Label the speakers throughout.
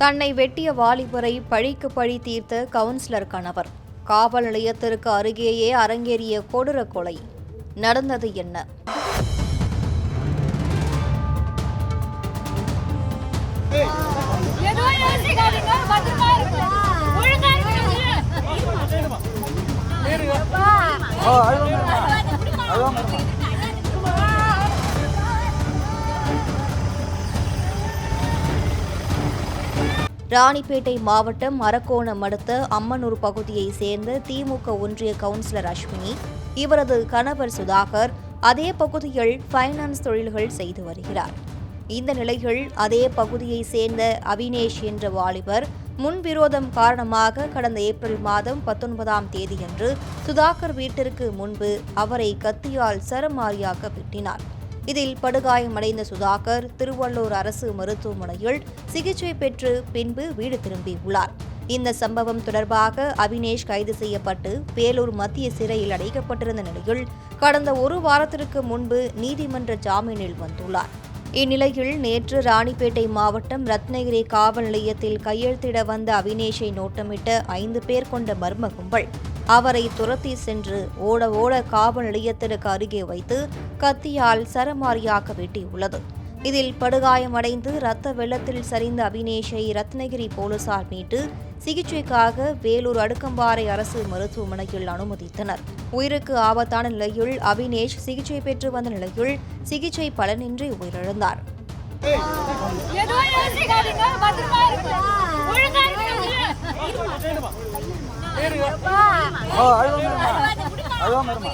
Speaker 1: தன்னை வெட்டிய வாலிபரை பழிக்கு பழி தீர்த்த கவுன்சிலர் கணவர். காவல் நிலையத்திற்கு அருகேயே அரங்கேறிய கொடூர கொலை. நடந்தது என்ன?
Speaker 2: எதுவும் யோசிக்காதீங்க பத்திரமா இருங்க
Speaker 1: ராணிப்பேட்டை மாவட்டம் அரக்கோணம் அடுத்த அம்மனூர் பகுதியைச் சேர்ந்த திமுக ஒன்றிய கவுன்சிலர் அஸ்வினி இவரது கணவர் சுதாகர் அதே பகுதியில் ஃபைனான்ஸ் தொழில்கள் செய்து வருகிறார். இந்த நிலையில் அதே பகுதியைச் சேர்ந்த அவினேஷ் என்ற வாலிபர் முன்விரோதம் காரணமாக கடந்த ஏப்ரல் மாதம் பத்தொன்பதாம் தேதியன்று சுதாகர் வீட்டிற்கு முன்பு அவரை கத்தியால் சரமாரியாக வெட்டினார். இதில் படுகாயமடைந்த சுதாகர் திருவள்ளூர் அரசு மருத்துவமனையில் சிகிச்சை பெற்று பின்பு வீடு திரும்பியுள்ளார். இந்த சம்பவம் தொடர்பாக அவினேஷ் கைது செய்யப்பட்டு வேலூர் மத்திய சிறையில் அடைக்கப்பட்டிருந்த நிலையில் கடந்த ஒரு வாரத்திற்கு முன்பு நீதிமன்ற ஜாமீனில் வந்துள்ளார். இந்நிலையில் நேற்று ராணிப்பேட்டை மாவட்டம் ரத்னகிரி காவல் நிலையத்தில் கையெழுத்திட வந்த அவினேஷை நோட்டமிட்ட ஐந்து பேர் கொண்ட மர்ம கும்பல் அவரை துரத்தி சென்று ஓட ஓட காவல் நிலையத்திற்கு அருகே வைத்து கத்தியால் சரமாரியாக வெட்டியுள்ளது. இதில் படுகாயமடைந்து இரத்த வெள்ளத்தில் சரிந்த அபினேஷை ரத்னகிரி போலீசார் மீட்டு சிகிச்சைக்காக வேலூர் அடுக்கம்பாறை அரசு மருத்துவமனையில் அனுமதித்தனர். உயிருக்கு ஆபத்தான நிலையில் அபினேஷ் சிகிச்சை பெற்று வந்த நிலையில் சிகிச்சை பலனின்றி உயிரிழந்தார்.
Speaker 2: அழுவாம இருமா அழுவாம இருமா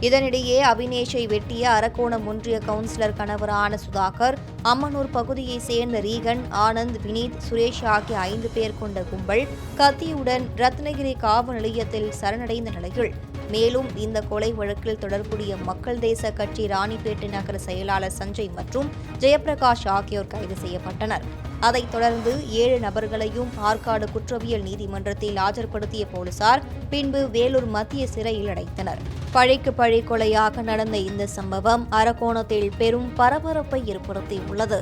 Speaker 1: இதனிடையே அவினேஷை வெட்டிய அரக்கோணம் ஒன்றிய கவுன்சிலர் கணவரான சுதாகர் அம்மனூர் பகுதியைச் சேர்ந்த ரீகன் ஆனந்த் வினீத் சுரேஷ் ஆகிய ஐந்து பேர் கொண்ட கும்பல் கத்தியுடன் ரத்னகிரி காவல் நிலையத்தில் சரணடைந்த நிலையில். மேலும் இந்த கொலை வழக்கில் தொடர்புடைய மக்கள் தேச கட்சி ராணிப்பேட்டை நகர செயலாளர் சஞ்சய் மற்றும் ஜெயபிரகாஷ் ஆகியோர் கைது செய்யப்பட்டனர். அதைத் தொடர்ந்து ஏழு நபர்களையும் ஆற்காடு குற்றவியல் நீதிமன்றத்தில் ஆஜர்படுத்திய போலீசார் பின்பு வேலூர் மத்திய சிறையில் அடைத்தனர். பழிக்கு பழி கொலையாக நடந்த இந்த சம்பவம் அரக்கோணத்தில் பெரும் பரபரப்பை ஏற்படுத்தியுள்ளது.